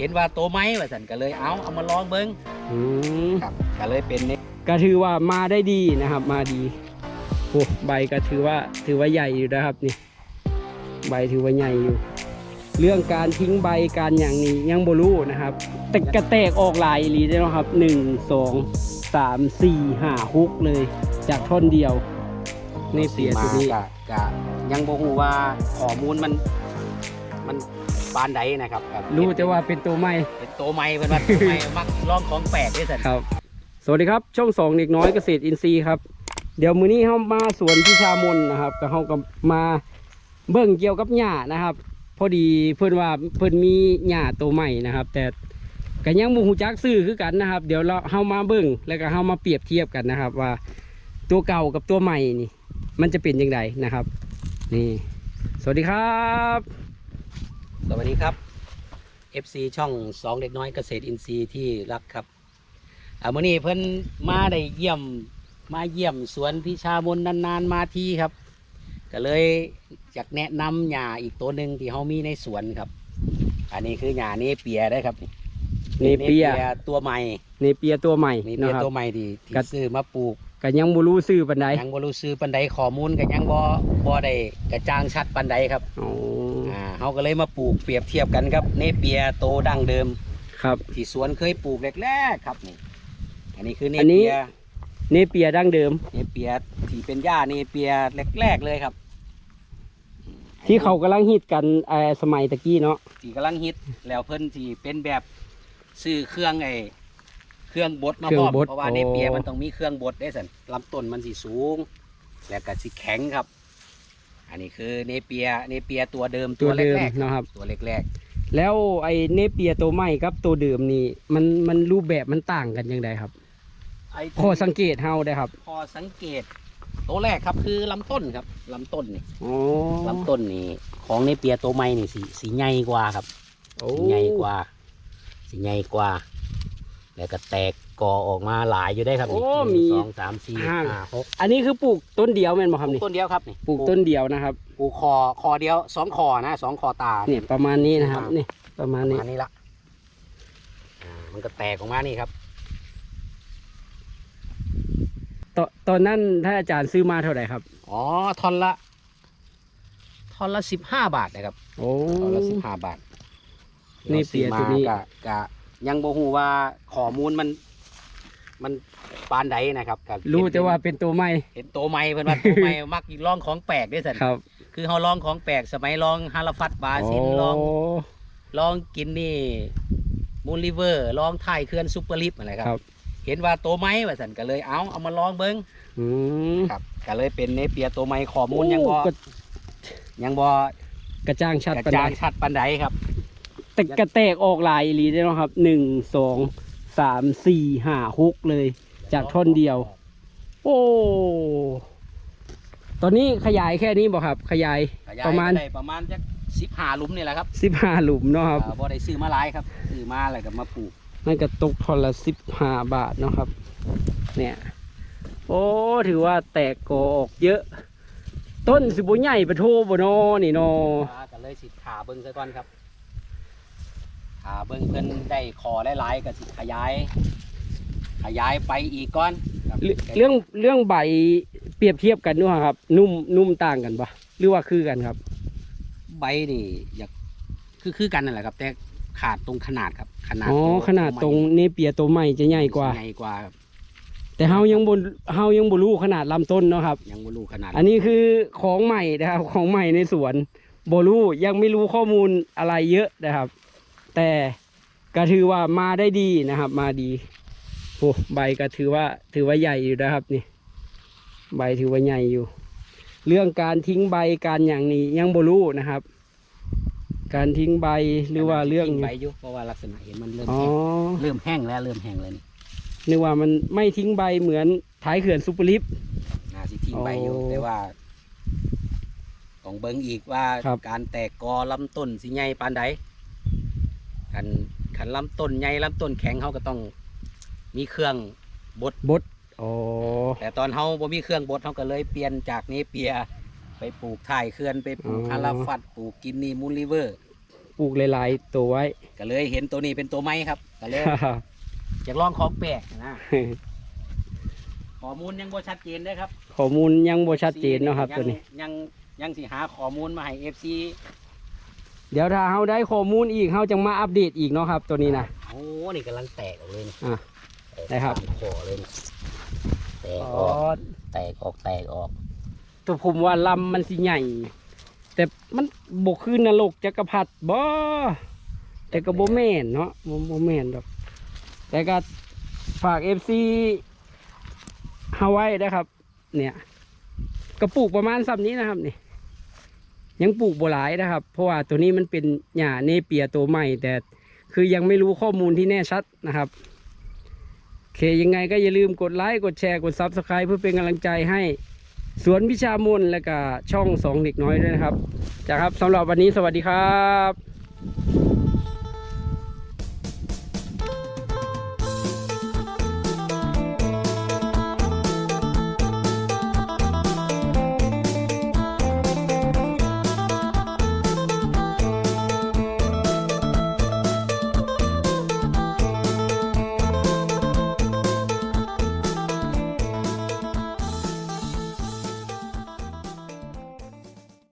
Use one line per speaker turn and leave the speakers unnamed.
เห็นว่าโตไหมว่าสันก็เลยเอาเอามาลองเบิ้ง
อืม
ครับก็เลยเป็นนี่
ก็ถือว่ามาได้ดีนะครับ มาดีโอ้ใบก็ถือว่าถือว่าใหญ่อยู่นะครับนี่ ใบถือว่าใหญ่อยู่ เรื่องการทิ้งใบการอย่างนี้ยังบ่รู้นะครับ แต่กระแตกออกหลายอีหลีได้เนาะครับหนึ่งสองสามสี่ห้าหกเลย จากท่อนเดียวในเปียตัวนี้
ก็ก็ยังบ่ฮู้ว่าข้อมูลมัน มัน ปานใดนะครับก็
รู้แต่ว่าเป็นตัวใหม่
เป็นโตไหมเพิ่นว่าโตไหมมักลองของแปลกด้วยสัน
ครับ สวัสดีครับ ช่องสองเด็กน้อยเกษตรอินทรีย์ครับ เดี๋ยวมื้อนี้เข้ามาสวนพิชามนนะครับก็เข้ากับมาเบิ่งเกี่ยวกับหญ้านะครับ พอดีเพื่อนว่าเพื่อนมีหญ้าตัวใหม่นะครับ แต่ก็ยังบ่ฮู้จักซื้อคือกันนะครับ เดี๋ยวเราเข้ามาเบิ่งแล้วก็เข้ามาเปรียบเทียบกันนะครับ ว่าตัวเก่ากับตัวใหม่นี่ มันจะเป็นยังไงนะครับ นี่ สวัสดีครับ
สวัสดีครับ FC ช่องสองเด็กน้อยเกษตรอินทรีย์ที่รักครับอ่ามื้อนี้เพิ่นมาได้เยี่ยมมาเยี่ยมสวนพิชามนนานๆมาทีครับ ก็เลยอยากแนะนำหญ้าอีกตัวหนึ่งที่เขามีในสวนครับ อันนี้คือหญ้าเนเปียได้ครับ
เนเปีย
ตัวใหม่
เนเปียตัวใหม่
เนเปี
นะ
ย
ครับ
ตัวใหม่ที่ที่
ครับ
ซื้อมาปลูก
ก็ยังบ่รู้ซื้อปานใด
ยังบ่รู้ซื้อปันใดข้อมูลก็ยังบ่บ่ได้กระจ่างชัดปันใดครับ
อ๋อ
อ่า เขาก็เลยมาปลูกเปรียบเทียบกันครับเนเปียโตดั้งเดิม
ครับ
ที่สวนเคยปลูกแรกๆครับนี่ อันนี้คือเน
อันนี้
เปีย
เนเปียดั้งเดิม
เนเปียที่เป็นหญ้าเนเปียแรกๆเลยครับ
ที่เขากำลังฮิตกันเอ่อสมัยตะกี้เนาะ
ที่กำลังฮิตแล้วเพิ่นที่เป็นแบบซื้อเครื่องไอ้เครื่องบดมา
เครื่
พ
อ
ร้
ง
อม
บด
เพราะว่า
โอ้
เนเปียมันต้องมีเครื่องบดได้สันลำต้นมันสีสูง แล้วก็สีแข็งครับ อันนี้คือเนเปียเนเปียตัวเดิม
ตัวเดิม
แรกๆ
นะครับ
ตัวแรก
แล้วไอ้เนเปียตัวใหม่กับตัวเดิมนี่มันมันรูปแบบมันต่างกันยังไงครับ
ๆไอ้
พอสังเกตเฮาได้ครับ
พอสังเกต ตัวแรกครับคือลำต้นครับลำต้นนี่
อ๋อ
ลำต้นนี่ ของเนเปียตัวใหม่นี่สีสีใหญ่กว่าครับ
โอ้
สีใหญ่กว่าสีใหญ่กว่า แล้วก็แตกกอออกมาหลายอยู่ได้ครับนี่
โอ้
หนึ่
มี
งสองสามสี่
ห้า
ห้าหก
อันนี้คือปลูกต้นเดียวแม่นบ่
ป
ครับ
ลู
นี่
กต้นเดียวครับนี่
ปลูกต้นเดียวนะครับ
ปลูกคอคอเดียวสองคอนะสองคอตา
เนี่ยประมาณนี้นะครับนี่ประมาณ
ประ
นี้
มาณนี้ละอ่ามันก็แตกออกมานี่ครับ
ตอนตอนนั้นท่านอาจารย์ซื้อมาเท่าไหร่ครับ
อ๋อท่อนละท่อนละสิบห้าบาทนะครับ
โอ้
ท่อนละสิบห้าบาท
นี่เปียตัวนี้
กะกะ ยังบ่ฮู้ว่าข้อมูลมัน มันปานใดนะครับก็
รู้แต่ว่าเป็นตัวใหม่
เห็นโตใหม่เพิ่นว่าโตใหม่ มักลองของแปลกด้วยสัน
ครับ
คือเฮาลองของแปลกสมัยลองฮาราฟัดบาซินลอง
โล
องกินนี่มูลลิเวอร์ลองถ่ายเคลื่อนซุปเปอร์ลิฟอะไรค
ครั
รับ
บ
เห็นว่าโตไหมว่าสันก็เลยเอาเอามาลองเบิ้ง
อืม
ครับก็เลยเป็นเนเปียโตไหมข้อมูลยังบ่
โอ้ก็
ยังบ่
กระจ่างชัด
กระ
ปานใด
จ่างชัดปานใดครับ
แต่กระแตกออกหลายอีหลีได้เนาะครับหนึ่งสองสามสี่ห้าหกเลย จากท่อนเดียว โอ้ ตอนนี้ขยายแค่นี้บ่ครับ ขยาย
ขยาย
ประมาณ
ได้ประมาณจัก15หลุมนี่แหละครับ
สิบห้าหลุมเนาะครับ
อ่าบ่ได้ซื้อมาหลายครับซื้อมาแล้วก็มาปลูก
นั่นก็ตกท่อนละสิบห้าบาทเนาะครับ เนี่ย โอ้ ถือว่าแตกกอออกเยอะ ต้นสิบุใหญ่ปะโทบ่เนอนี่เนอ
อ่าก็เลยสิขาเบิ้งซะก่อนครับ ขาเบิ้งเพิ่นได้คอหลายๆก็สิขยาย ขยายไปอีกก่อนครับ
เรื่องเรื่องใบเปรียบเทียบกันด้วยครับ นุ่มนุ่มต่างกันปะหรือว่าคือกันครับ
ใบนี่อยากคือคือกันนั่นแหละครับ แต่ขาดตรงขนาดครับ ขนาด
อ๋อ
ตัว
ขนาดตรงเนเปียตัวใหม่จะใหญ่กว่า
ใหญ่กว่าครับ
แต่เฮายังบนเฮายังบ่รู้ขนาดลำต้นเนาะครับ
ยังบ่รู้ขนาด
อันนี้คือของใหม่นะครับ ของใหม่ในสวนบ่รู้ยังไม่รู้ข้อมูลอะไรเยอะนะครับ แต่ก็ถือว่ามาได้ดีนะครับ มาดีโอ้ใบก็ถือว่าถือว่าใหญ่อยู่นะครับนี่ ใบถือว่าใหญ่อยู่ เรื่องการทิ้งใบการอย่างนี้ยังบ่รู้นะครับ การทิ้งใบหรือว่าเรื่อง
ใบอยู่เพราะว่าลักษณะเห็นมันเริ่ม
อ๋อ
แห้งเริ่มแห้งแล้วเริ่มแห้งแล้วนี่
นึกว่ามันไม่ทิ้งใบเหมือนท้ายเขื่อนซุปเปอร์ลิฟต์
น่าสิทิ้งใบอยู่
โอ้
แต่ว่าต้องเบิ่งอีกว่า
ครับ
การแตกกอลำต้นสิใหญ่ปานใด คันคันลำต้นใหญ่ลำต้นแข็งเขาก็ต้องมีเครื่องบด
บดอ๋อ
แต่ตอนเขาบ่มีเครื่องบดเขาก็เลยเปลี่ยนจากเนเปียไปปลูกถ่ายเขื่อนไปปลูกคาราฟัดปลูกกินนีมูลลิเวอร์
ปลูกหลายๆตัวไว้
ก็เลยเห็นตัวนี้เป็นตัวไม้ครับก็เลยอยากลองของแปลกนะข้อมูลยังบ่ชัดเจนเลยครับ
ข้อมูลยังบ่ชัดเจนเนาะครับ ตัวนี้
ยังยังสิหาข้อมูลมาให้เอฟซี
เดี๋ยวถ้าเฮาได้ข้อมูลอีกเฮาจังมาอัปเดตอีกเนาะครับ ตัวนี้นะ
โอ้นี่กำลังแตกออกเลยนี่
อะ
แตก
ได้ครับ
ตามคอเลยนี่แตก
อ๋
อ
อ
อกแตกออกแตกออก
ตัวผมว่าลำมันสิใหญ่ แต่มันบกคือนรกจักรพรรดิบ่แต่ก็บ่แม่นเนาะบ่บ่แม่นดอกแต่ก็ฝาก FC เฮาไว้นะครับ เนี่ยก็ปลูกประมาณซ้ำนี้นะครับนี่ ยังปลูกบ่หลายนะครับ เพราะว่าตัวนี้มันเป็นหญ้าเนเปียตัวใหม่ แต่คือยังไม่รู้ข้อมูลที่แน่ชัดนะครับโอเคยังไงก็อย่าลืมกดไลค์กดแชร์กดซับสไครป์เพื่อเป็นกำลังใจให้สวนพิชามนและก็ช่องสองเด็กน้อยด้วยนะครับจ้าครับสำหรับวันนี้สวัสดีครับ